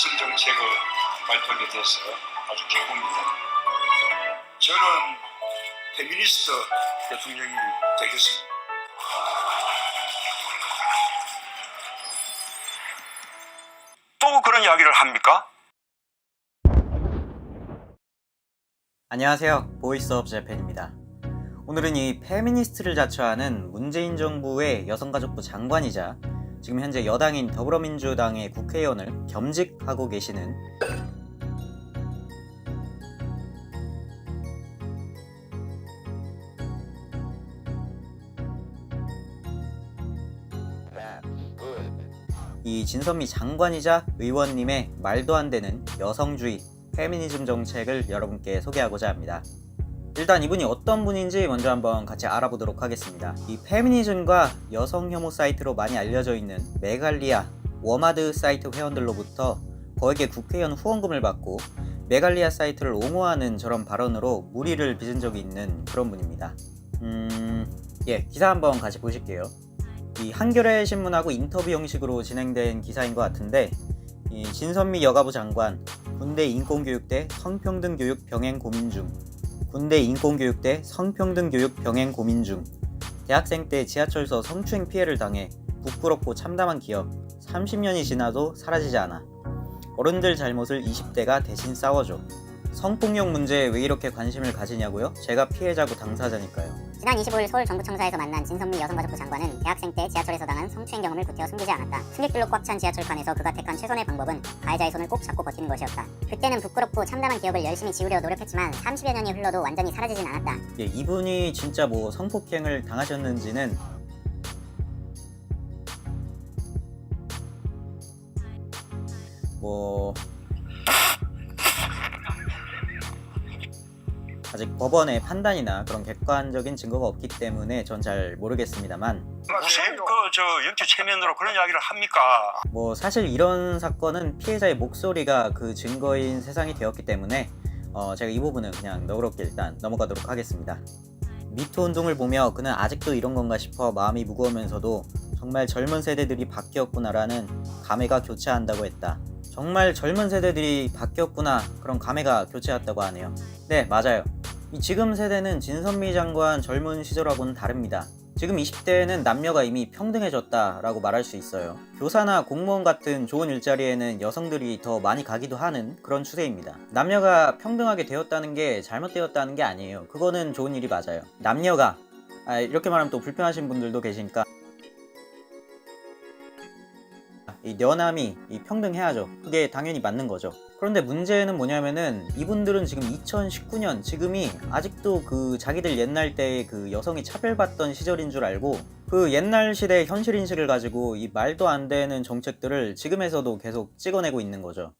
여성 정책을 발표하게 돼서 아주 기쁩니다. 저는 페미니스트 대통령이 되겠습니다. 또 그런 이야기를 합니까? 안녕하세요. 보이스 오브 재팬입니다. 오늘은 이 페미니스트를 자처하는 문재인 정부의 여성가족부 장관이자 지금 현재 여당인 더불어민주당의 국회의원을 겸직하고 계시는 이 진선미 장관이자 의원님의 말도 안 되는 여성주의 페미니즘 정책을 여러분께 소개하고자 합니다. 일단 이분이 어떤 분인지 먼저 한번 같이 알아보도록 하겠습니다. 이 페미니즘과 여성 혐오 사이트로 많이 알려져 있는 메갈리아 워마드 사이트 회원들로부터 거액의 국회의원 후원금을 받고 메갈리아 사이트를 옹호하는 저런 발언으로 무리를 빚은 적이 있는 그런 분입니다. 음, 예, 기사 한번 같이 보실게요. 이 한겨레 신문하고 인터뷰 형식으로 진행된 기사인 것 같은데 이 진선미 여가부 장관 군대 인권교육대 성평등 교육 병행 고민 중 군대 인권교육 대 성평등 교육 병행 고민 중. 대학생 때 지하철서 성추행 피해를 당해 부끄럽고 참담한 기억 30년이 지나도 사라지지 않아. 어른들 잘못을 20대가 대신 싸워줘. 성폭력 문제에 왜 이렇게 관심을 가지냐고요? 제가 피해자고 당사자니까요 지난 25일 서울 정부청사에서 만난 진선미 여성가족부 장관은 대학생 때 지하철에서 당한 성추행 경험을 구태여 숨기지 않았다. 승객들로 꽉 찬 지하철판에서 그가 택한 최선의 방법은 가해자의 손을 꼭 잡고 버티는 것이었다. 그때는 부끄럽고 참담한 기억을 열심히 지우려 노력했지만 30여 년이 흘러도 완전히 사라지진 않았다. 예, 이분이 진짜 뭐 성폭행을 당하셨는지는 뭐 아직 법원의 판단이나 그런 객관적인 증거가 없기 때문에 전 잘 모르겠습니다만 무슨 그저 영적 체면으로 그런 이야기를 합니까? 뭐 사실 이런 사건은 피해자의 목소리가 그 증거인 세상이 되었기 때문에 어 제가 이 부분은 그냥 너그럽게 일단 넘어가도록 하겠습니다. 미투 운동을 보며 그는 아직도 이런 건가 싶어 마음이 무거우면서도 정말 젊은 세대들이 바뀌었구나라는 감회가 교차한다고 했다. 정말 젊은 세대들이 바뀌었구나 그런 감회가 교차했다고 하네요. 네 맞아요. 이 지금 세대는 진선미 장관 젊은 시절하고는 다릅니다. 지금 20대에는 남녀가 이미 평등해졌다라고 말할 수 있어요. 교사나 공무원 같은 좋은 일자리에는 여성들이 더 많이 가기도 하는 그런 추세입니다. 남녀가 평등하게 되었다는 게 잘못되었다는 게 아니에요. 그거는 좋은 일이 맞아요. 남녀가 아, 이렇게 말하면 또 불편하신 분들도 계시니까 이 연함이 이 평등해야죠. 그게 당연히 맞는 거죠. 그런데 문제는 뭐냐면은 이분들은 지금 2019년 지금이 아직도 그 자기들 옛날 때의 그 여성이 차별받던 시절인 줄 알고 그 옛날 시대의 현실 인식을 가지고 이 말도 안 되는 정책들을 지금에서도 계속 찍어내고 있는 거죠.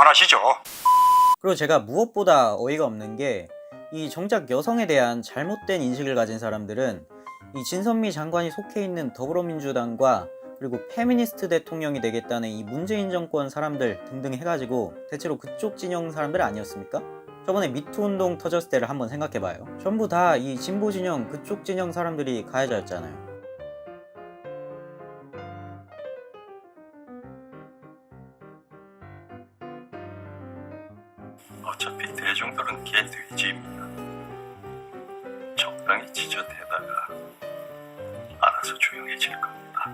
그만하시죠. 그리고 제가 무엇보다 어이가 없는 게 이 정작 여성에 대한 잘못된 인식을 가진 사람들은 이 진선미 장관이 속해 있는 더불어민주당과 그리고 페미니스트 대통령이 되겠다는 이 문재인 정권 사람들 등등 해가지고 대체로 그쪽 진영 사람들 아니었습니까? 저번에 미투 운동 터졌을 때를 한번 생각해봐요. 전부 다 이 진보 진영 그쪽 진영 사람들이 가해자였잖아요. 대중들은 개돼지입니다. 적당히 지저대다가 알아서 조용해질 겁니다.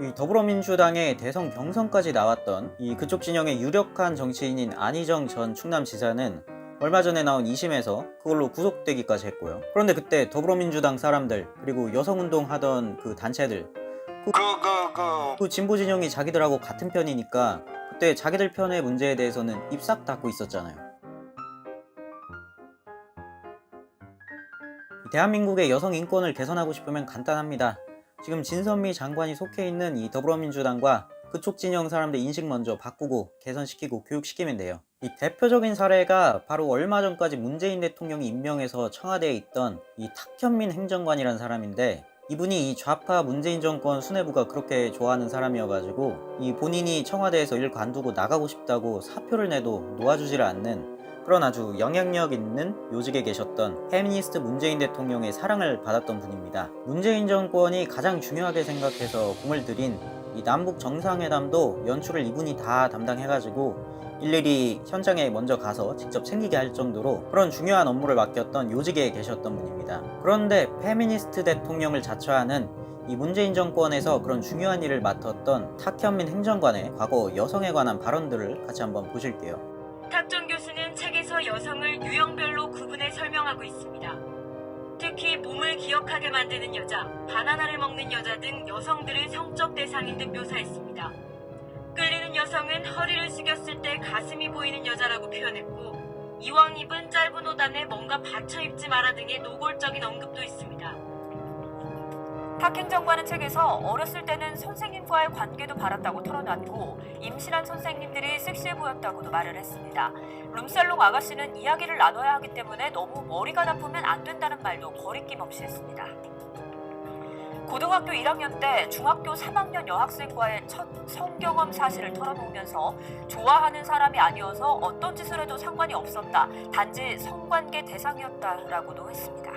이 더불어민주당의 대선 경선까지 나왔던 이 그쪽 진영의 유력한 정치인인 안희정 전 충남지사는 얼마 전에 나온 2심에서 그걸로 구속되기까지 했고요. 그런데 그때 더불어민주당 사람들 그리고 여성운동 하던 그 단체들 그 그 그그 진보 진영이 자기들하고 같은 편이니까 그때 자기들 편의 문제에 대해서는 입싹 닫고 있었잖아요. 대한민국의 여성 인권을 개선하고 싶으면 간단합니다. 지금 진선미 장관이 속해 있는 이 더불어민주당과 그쪽 진영 사람들 인식 먼저 바꾸고 개선시키고 교육시키면 돼요. 이 대표적인 사례가 바로 얼마 전까지 문재인 대통령이 임명해서 청와대에 있던 이 탁현민 행정관이라는 사람인데 이분이 이 좌파 문재인 정권 수뇌부가 그렇게 좋아하는 사람이어가지고 이 본인이 청와대에서 일 관두고 나가고 싶다고 사표를 내도 놓아주지를 않는 그런 아주 영향력 있는 요직에 계셨던 페미니스트 문재인 대통령의 사랑을 받았던 분입니다. 문재인 정권이 가장 중요하게 생각해서 공을 들인 이 남북 정상회담도 연출을 이분이 다 담당해가지고 일일이 현장에 먼저 가서 직접 챙기게 할 정도로 그런 중요한 업무를 맡겼던 요직에 계셨던 분입니다. 그런데 페미니스트 대통령을 자처하는 이 문재인 정권에서 그런 중요한 일을 맡았던 탁현민 행정관의 과거 여성에 관한 발언들을 같이 한번 보실게요. 탁전 교수는 책에서 여성을 유형별로 구분해 설명하고 있습니다. 특히 몸을 기억하게 만드는 여자, 바나나를 먹는 여자 등 여성들을 성적 대상인 듯 묘사했습니다. 끌리는 여성은 허리를 숙였을 때 가슴이 보이는 여자라고 표현했고, 이왕 입은 짧은 옷 안에 뭔가 받쳐 입지 마라 등의 노골적인 언급도 있습니다. 박 행정관은 책에서 어렸을 때는 선생님과의 관계도 바랐다고 털어놨고 임신한 선생님들이 섹시해 보였다고도 말을 했습니다. 룸살롱 아가씨는 이야기를 나눠야 하기 때문에 너무 머리가 나쁘면 안 된다는 말도 거리낌 없이 했습니다. 고등학교 1학년 때 중학교 3학년 여학생과의 첫 성경험 사실을 털어놓으면서 좋아하는 사람이 아니어서 어떤 짓을 해도 상관이 없었다. 단지 성관계 대상이었다라고도 했습니다.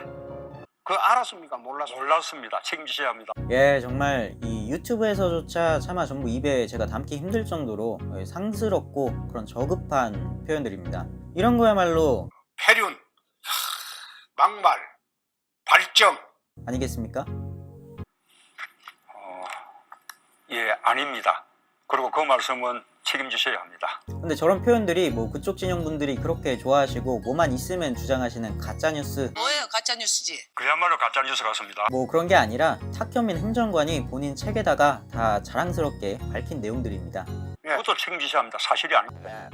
그 알았습니까? 몰랐습니다. 몰랐습니다. 책임지셔야 합니다. 예, 정말 이 유튜브에서조차 차마 전부 입에 제가 담기 힘들 정도로 예, 상스럽고 그런 저급한 표현들입니다. 이런 거야말로 폐륜, 하, 막말, 발정, 아니겠습니까? 예, 아닙니다. 그리고 그 말씀은 책임지셔야 합니다. 근데 저런 표현들이 뭐 그쪽 진영 분들이 그렇게 좋아하시고 뭐만 있으면 주장하시는 가짜 뉴스 뭐예요? 가짜 뉴스지. 그야말로 가짜 뉴스 같습니다. 뭐 그런 게 아니라 탁현민 행정관이 본인 책에다가 다 자랑스럽게 밝힌 내용들입니다. 그것도 책임지셔야 합니다. 사실이 아닙니다.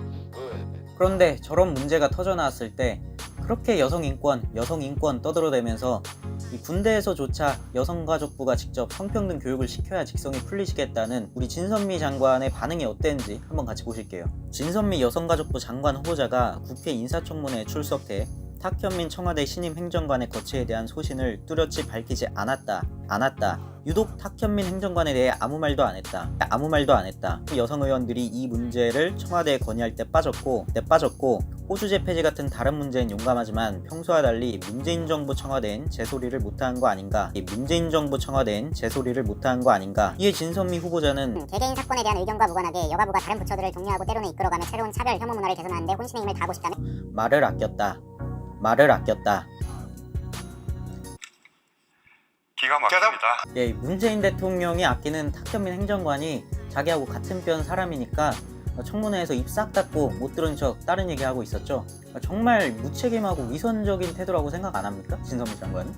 그런데 저런 문제가 터져 나왔을 때 그렇게 여성 인권, 여성 인권 떠들어대면서 이 군대에서조차 여성가족부가 직접 성평등 교육을 시켜야 직성이 풀리시겠다는 우리 진선미 장관의 반응이 어땠는지 한번 같이 보실게요. 진선미 여성가족부 장관 후보자가 국회 인사청문회에 출석해 탁현민 청와대 신임 행정관의 거취에 대한 소신을 뚜렷이 밝히지 않았다. 않았다. 유독 탁현민 행정관에 대해 아무 말도 안 했다. 아무 말도 안 했다. 여성 의원들이 이 문제를 청와대에 건의할 때 빠졌고, 때 빠졌고, 호주제 폐지 같은 다른 문제는 용감하지만 평소와 달리 문재인 정부 청와대엔 제 소리를 못한 거 아닌가? 이 문재인 정부 청와대엔 제 소리를 못한 거 아닌가? 이에 진선미 후보자는 음, 개개인 사건에 대한 의견과 무관하게 여가부가 다른 부처들을 독려하고 때로는 이끌어가며 새로운 차별 혐오 문화를 개선하는데 혼신의 힘을 다하고 싶다면 말을 아꼈다. 말을 아꼈다. 기가 막힙니다. 예, 이 문재인 대통령이 아끼는 탁현민 행정관이 자기하고 같은 편 사람이니까 청문회에서 입 싹 닫고 못 들은 척 다른 얘기하고 있었죠. 정말 무책임하고 위선적인 태도라고 생각 안 합니까? 진선미 장관은?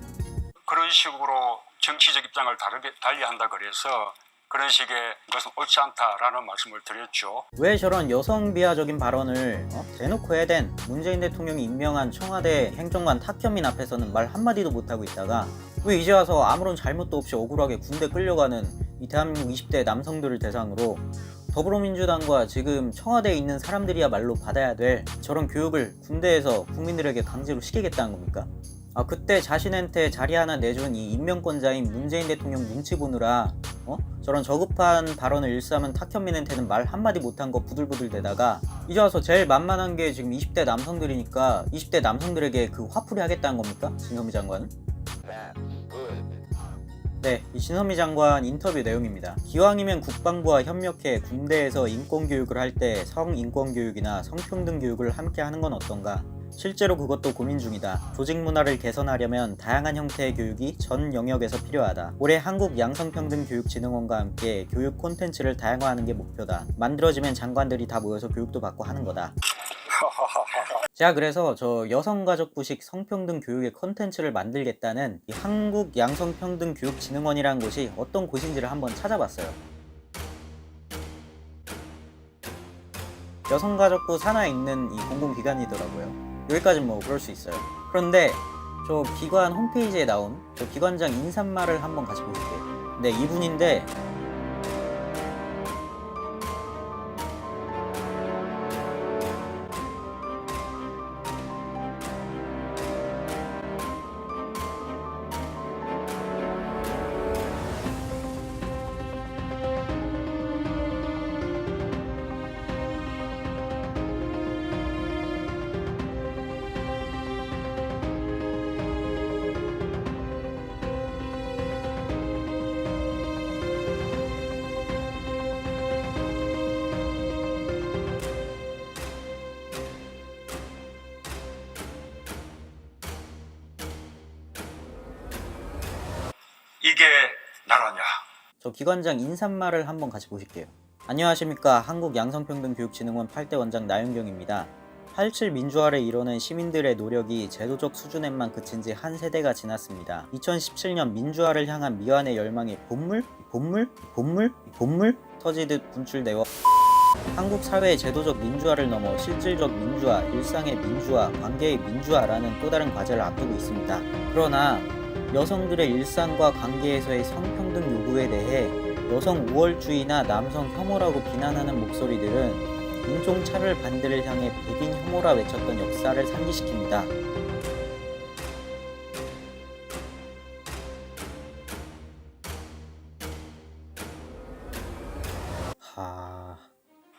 그런 식으로 정치적 입장을 다르게 달리한다 그래서 그런 식의 것은 옳지 않다라는 말씀을 드렸죠. 왜 저런 여성 비하적인 발언을 어? 대놓고 해댄 문재인 대통령이 임명한 청와대 행정관 탁현민 앞에서는 말 한마디도 못하고 있다가 왜 이제 와서 아무런 잘못도 없이 억울하게 군대 끌려가는 이 대한민국 20대 남성들을 대상으로 더불어민주당과 지금 청와대에 있는 사람들이야말로 받아야 될 저런 교육을 군대에서 국민들에게 강제로 시키겠다는 겁니까? 아 그때 자신한테 자리 하나 내준 이 임명권자인 문재인 대통령 눈치 보느라 어? 저런 저급한 발언을 일삼은 탁현민한테는 말 한마디 못한 거 부들부들 대다가 이제 와서 제일 만만한 게 지금 20대 남성들이니까 20대 남성들에게 그 화풀이 하겠다는 겁니까? 진선미 장관은? 네, 이 신선미 장관 인터뷰 내용입니다. 기왕이면 국방부와 협력해 군대에서 인권교육을 할 때 성인권교육이나 성평등 교육을 함께 하는 건 어떤가? 실제로 그것도 고민 중이다. 조직 문화를 개선하려면 다양한 형태의 교육이 전 영역에서 필요하다. 올해 한국 양성평등교육진흥원과 함께 교육 콘텐츠를 다양화하는 게 목표다. 만들어지면 장관들이 다 모여서 교육도 받고 하는 거다. 자 그래서 저 여성가족부식 성평등 교육의 컨텐츠를 만들겠다는 이 한국 양성평등교육진흥원이라는 곳이 어떤 곳인지를 한번 찾아봤어요. 여성가족부 산하에 있는 이 공공기관이더라고요. 여기까지는 뭐 그럴 수 있어요. 그런데 저 기관 홈페이지에 나온 저 기관장 인사말을 한번 같이 보실게요. 네 이분인데 기관장 인사말을 한번 같이 보실게요. 안녕하십니까. 한국양성평등교육진흥원 8대 원장 나윤경입니다. 87 민주화를 이뤄낸 시민들의 노력이 제도적 수준에만 그친 지 한 세대가 지났습니다. 2017년 민주화를 향한 미완의 열망이 본물? 본물? 본물? 본물? 터지듯 분출되어 한국 사회의 제도적 민주화를 넘어 실질적 민주화, 일상의 민주화, 관계의 민주화라는 또 다른 과제를 앞두고 있습니다. 그러나 여성들의 일상과 관계에서의 성평등 요구에 대해 여성 우월주의나 남성 혐오라고 비난하는 목소리들은 인종 차별 반대를 향해 백인 혐오라 외쳤던 역사를 상기시킵니다. 하...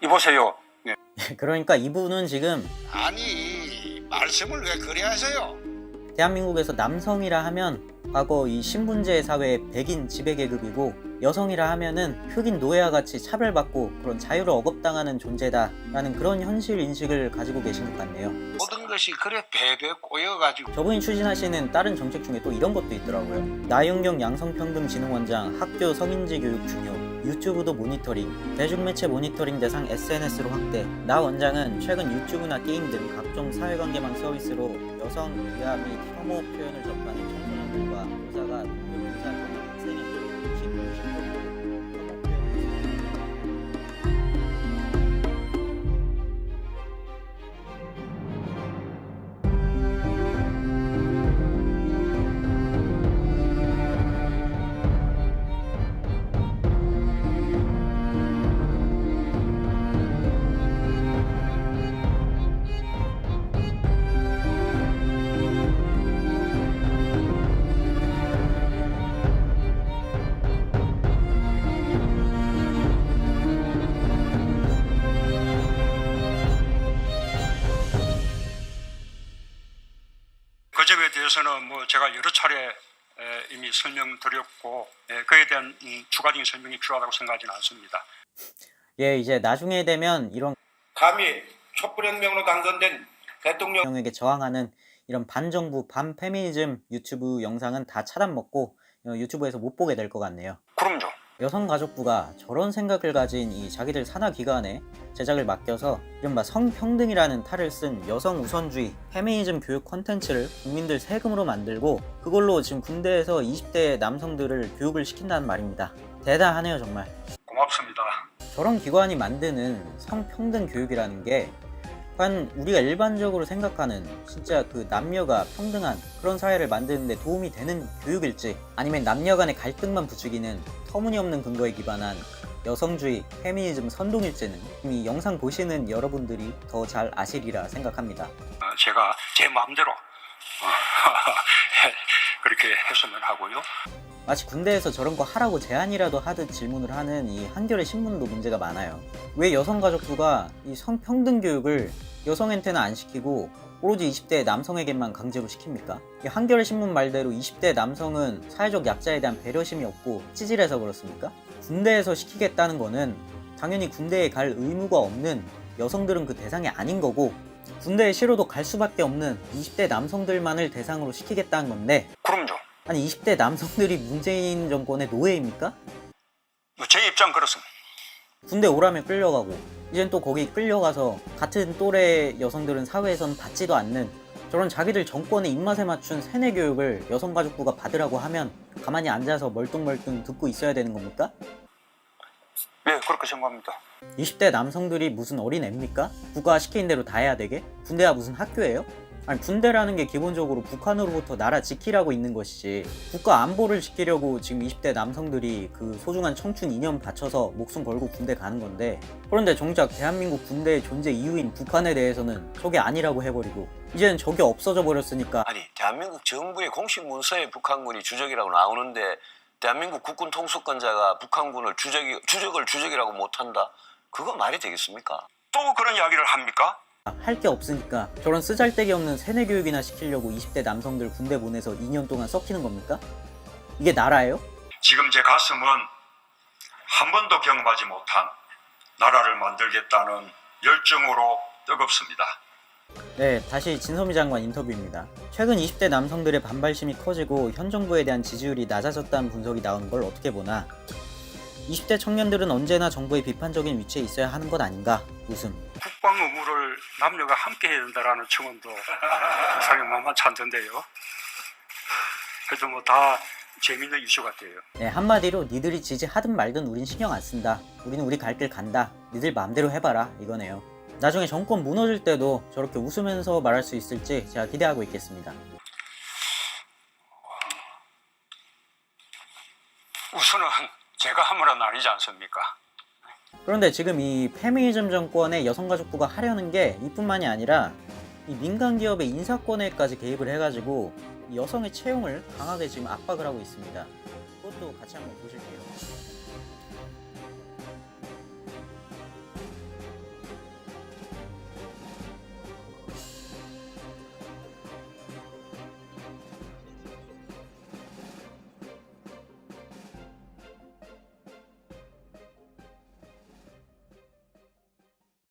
이보세요. 그러니까 이분은 지금 아니 말씀을 왜 그래 하세요? 대한민국에서 남성이라 하면 과거 이 신분제 사회의 백인 지배계급이고 여성이라 하면은 흑인 노예와 같이 차별받고 그런 자유를 억압당하는 존재다라는 그런 현실 인식을 가지고 계신 것 같네요. 모든 것이 그래 배배 꼬여가지고 저분이 추진하시는 다른 정책 중에 또 이런 것도 있더라고요. 나윤경 양성평등진흥원장 학교 성인지 교육 중요, 유튜브도 모니터링, 대중매체 모니터링 대상 SNS로 확대. 나 원장은 최근 유튜브나 게임 등 각종 사회관계망 서비스로 여성 비하 및 혐오 표현을 접하는 설명드렸고 에, 그에 대한 음, 추가적인 설명이 필요하다고 생각하지는 않습니다. 예, 이제 나중에 되면 이런 감히 촛불혁명으로 당선된 대통령 대통령에게 저항하는 이런 반정부 반페미니즘 유튜브 영상은 다 차단 먹고 어, 유튜브에서 못 보게 될 것 같네요. 그럼요. 여성가족부가 저런 생각을 가진 이 자기들 산하기관에 제작을 맡겨서 이른바 성평등이라는 탈을 쓴 여성 우선주의 페미니즘 교육 콘텐츠를 국민들 세금으로 만들고 그걸로 지금 군대에서 20대 남성들을 교육을 시킨다는 말입니다. 대단하네요 정말. 고맙습니다. 저런 기관이 만드는 성평등 교육이라는 게 한 우리가 일반적으로 생각하는 진짜 그 남녀가 평등한 그런 사회를 만드는데 도움이 되는 교육일지 아니면 남녀 간의 갈등만 부추기는 터무니없는 근거에 기반한 여성주의 페미니즘 선동일지는 이 영상 보시는 여러분들이 더 잘 아시리라 생각합니다. 어, 제가 제 마음대로 어, 그렇게 했으면 하고요. 마치 군대에서 저런 거 하라고 제안이라도 하듯 질문을 하는 이 한겨레 신문도 문제가 많아요. 왜 여성가족부가 이 성평등 교육을 여성한테는 안 시키고 오로지 20대 남성에게만 강제로 시킵니까? 이 한겨레 신문 말대로 20대 남성은 사회적 약자에 대한 배려심이 없고 찌질해서 그렇습니까? 군대에서 시키겠다는 거는 당연히 군대에 갈 의무가 없는 여성들은 그 대상이 아닌 거고 군대에 싫어도 갈 수밖에 없는 20대 남성들만을 대상으로 시키겠다는 건데 그럼요. 아니 20대 남성들이 문재인 정권의 노예입니까? 뭐제 입장 그렇습니다. 군대 오라면 끌려가고 이젠 또 거기 끌려가서 같은 또래 여성들은 사회에선 받지도 않는 저런 자기들 정권의 입맛에 맞춘 세뇌 교육을 여성가족부가 받으라고 하면 가만히 앉아서 멀뚱멀뚱 듣고 있어야 되는 겁니까? 네, 그렇게 생각합니다. 20대 남성들이 무슨 어린 애입니까? 국가가 시키는 대로 다 해야 되게? 군대가 무슨 학교예요? 아니 군대라는 게 기본적으로 북한으로부터 나라 지키라고 있는 것이지 국가 안보를 지키려고 지금 20대 남성들이 그 소중한 청춘 이념 바쳐서 목숨 걸고 군대 가는 건데 그런데 정작 대한민국 군대의 존재 이유인 북한에 대해서는 저게 아니라고 해버리고 이제는 저게 없어져 버렸으니까 아니 대한민국 정부의 공식 문서에 북한군이 주적이라고 나오는데 대한민국 국군 통수권자가 북한군을 주적이 주적을 주적이라고 못한다? 그거 말이 되겠습니까? 또 그런 이야기를 합니까? 할 게 없으니까 저런 쓰잘데기 없는 세뇌 교육이나 시키려고 20대 남성들 군대 보내서 2년 동안 썩히는 겁니까? 이게 나라예요? 지금 제 가슴은 한 번도 경험하지 못한 나라를 만들겠다는 열정으로 뜨겁습니다. 네, 다시 진소미 장관 인터뷰입니다. 최근 20대 남성들의 반발심이 커지고 현 정부에 대한 지지율이 낮아졌다는 분석이 나오는 걸 어떻게 보나? 20대 청년들은 언제나 정부의 비판적인 위치에 있어야 하는 것 아닌가? 웃음. 국방 의무를 남녀가 함께 해야 된다라는 청원도 상당히 만만치 않던데요. 그래도 뭐다 재밌는 이슈 같아요. 네, 한마디로 니들이 지지하든 말든 우린 신경 안 쓴다. 우리는 우리 갈 길 간다. 니들 마음대로 해봐라. 이거네요. 나중에 정권 무너질 때도 저렇게 웃으면서 말할 수 있을지 제가 기대하고 있겠습니다. 우선은 제가 하물은 아니지 않습니까? 그런데 지금 이 페미니즘 정권의 여성가족부가 하려는 게 이뿐만이 아니라 이 민간 기업의 인사권에까지 개입을 해가지고 이 여성의 채용을 강하게 지금 압박을 하고 있습니다. 그것도 같이 한번 보실게요.